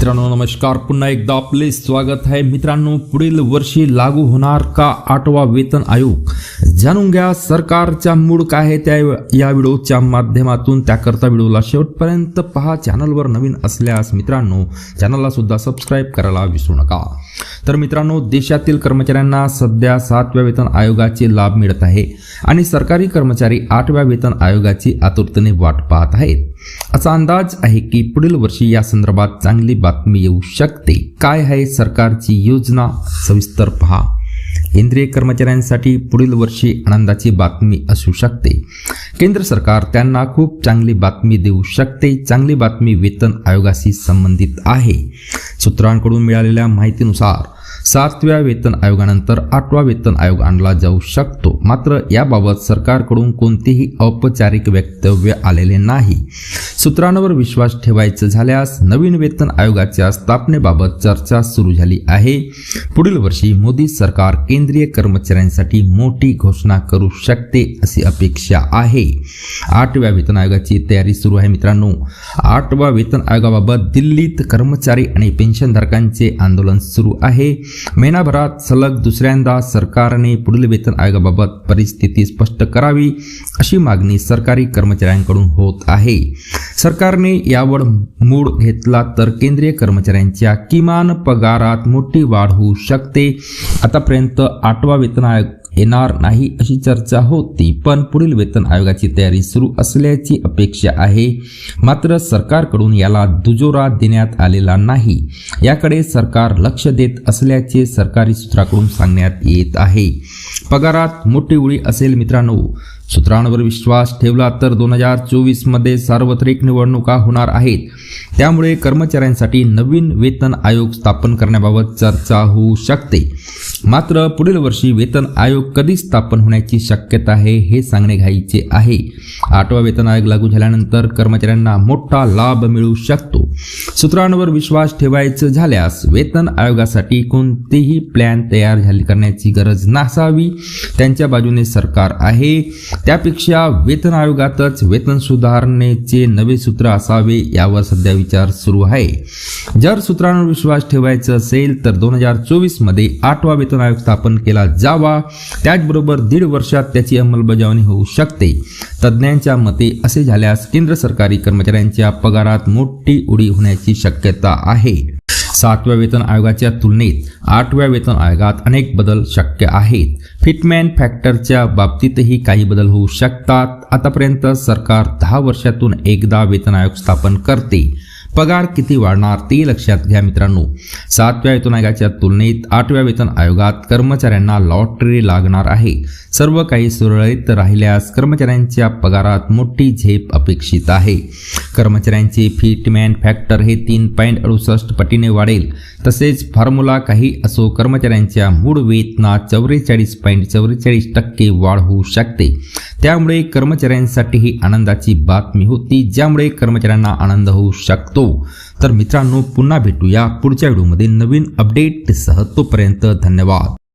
मित्रांनो नमस्कार. पुन्हा एकदा आपले स्वागत आहे. मित्रांनो पुढील वर्षी लागू होणार का आठवा वेतन आयोग? जाणून घ्या सरकारच्या मूड काय आहे त्या या व्हिडिओच्या माध्यमातून. त्याकरता व्हिडिओला शेवटपर्यंत पहा. चॅनलवर नवीन असल्यास मित्रांनो चॅनलला सुद्धा सबस्क्राईब करायला विसरू नका. तर मित्रांनो देशातील कर्मचाऱ्यांना सध्या सातव्या वेतन आयोगाचे लाभ मिळत आहे आणि सरकारी कर्मचारी आठव्या वेतन आयोगाची आतुरतेने वाट पाहत आहेत. असा अंदाज आहे की पुढील वर्षी या संदर्भात चांगली बातमी येऊ शकते. काय आहे सरकारची योजना? सविस्तर पहा. केंद्रीय कर्मचाऱ्यांसाठी पुढील वर्षी आनंदाची बातमी असू शकते. केंद्र सरकार त्यांना खूप चांगली बातमी देऊ शकते. चांगली बातमी वेतन आयोगाशी संबंधित आहे. सूत्रांकडून मिळालेल्या माहितीनुसार सातव्या वेतन आयोगानंतर आठवा वेतन आयोग आणला जाऊ शकतो. मात्र याबाबत सरकारकडून कोणतेही औपचारिक वक्तव्य आलेले नाही. सूत्रांवर विश्वास ठेवायचं झाल्यास नवीन वेतन आयोगाच्या स्थापनेबाबत चर्चा सुरू झाली आहे. पुढील वर्षी मोदी सरकार केंद्रीय कर्मचाऱ्यांसाठी मोठी घोषणा करू शकते अशी अपेक्षा आहे. आठव्या वेतन आयोगाची तयारी सुरू आहे मित्रांनो. आठवा वेतन आयोगाबाबत दिल्लीत कर्मचारी आणि पेन्शनधारकांचे आंदोलन सुरू आहे. महिनाभरात सलग दुसऱ्यांदा सरकारने पुढील वेतन आयोगाबाबत परिस्थिती स्पष्ट करावी अशी मागणी सरकारी कर्मचाऱ्यांकडून होत आहे. सरकारने यावर मूड घेतला तर केंद्रीय कर्मचाऱ्यांच्या किमान पगारात मोठी वाढ होऊ शकते. आतापर्यंत आठवा वेतन आयोग येणार नाही अशी चर्चा होती. पण पुढील वेतन आयोगाची तयारी सुरू असल्याची अपेक्षा आहे. मात्र सरकारकडून याला दुजोरा देण्यात आलेला नाही. याकडे सरकार लक्ष देत असल्याचे सरकारी सूत्राकडून सांगण्यात येत आहे. पगारात मोठी उडी असेल मित्रांनो. सूत्रांवर विश्वास ठेवला तर दोन हजार चोवीसमध्ये सार्वत्रिक निवडणुका होणार आहेत. त्यामुळे कर्मचाऱ्यांसाठी नवीन वेतन आयोग स्थापन करण्याबाबत चर्चा होऊ शकते. मात्र पुढील वर्षी वेतन आयोग कधी स्थापन होण्याची शक्यता आहे हे सांगणे घाईचे आहे. आठवा वेतन आयोग लागू झाल्यानंतर कर्मचाऱ्यांना मोठा लाभ मिळू शकतो. सूत्रांवर विश्वास ठेवायचं झाल्यास वेतन आयोगासाठी कोणतेही प्लॅन तयार झाली करण्याची गरज नसावी. त्यांच्या बाजूने सरकार आहे. त्यापेक्षा वेतन आयोगातच वेतन सुधारणेचे नवे सूत्र असावे यावर सध्या विचार सुरू आहे. जर सूत्रांवर विश्वास ठेवायचा असेल तर दोन हजार चोवीसमध्ये आठवा वेतन आयोग स्थापन केला जावा. त्याचबरोबर दीड वर्षात त्याची अंमलबजावणी होऊ शकते. तज्ज्ञांच्या मते असे झाल्यास केंद्र सरकारी कर्मचाऱ्यांच्या पगारात मोठी उडी होण्याची शक्यता आहे. सातव्या वेतन आयोगाच्या तुलनेत आठव्या वेतन आयोगात अनेक बदल शक्य आहेत. फिटमॅन फॅक्टरच्या बाबतीतही काही बदल होऊ शकतात. आतापर्यंत सरकार दहा वर्षातून एकदा वेतन आयोग स्थापन करते. पगार किती वाढणार ते लक्षात घ्या मित्रांनो. सातव्या वेतन आयोगाच्या तुलनेत आठव्या वेतन आयोगात कर्मचाऱ्यांना लॉटरी लागणार आहे. सर्व काही सुरळीत राहिल्यास कर्मचाऱ्यांच्या पगारात मोठी झेप अपेक्षित आहे. कर्मचाऱ्यांचे फिटमॅन फॅक्टर हे तीन पॉईंट अडुसष्ट पटीने वाढेल. तसेच फॉर्म्युला काही असो कर्मचाऱ्यांच्या मूळ वेतनात चौवेचाळीस पॉईंट चौवेचाळीस टक्के वाढ होऊ शकते. त्यामुळे कर्मचाऱ्यांसाठीही आनंदाची बातमी होती ज्यामुळे कर्मचाऱ्यांना आनंद होऊ शकतो. तर मित्रांनो पुन्हा भेटूया पुढच्या व्हिडिओमध्ये. नवीन अपडेटसह तोपर्यंत धन्यवाद.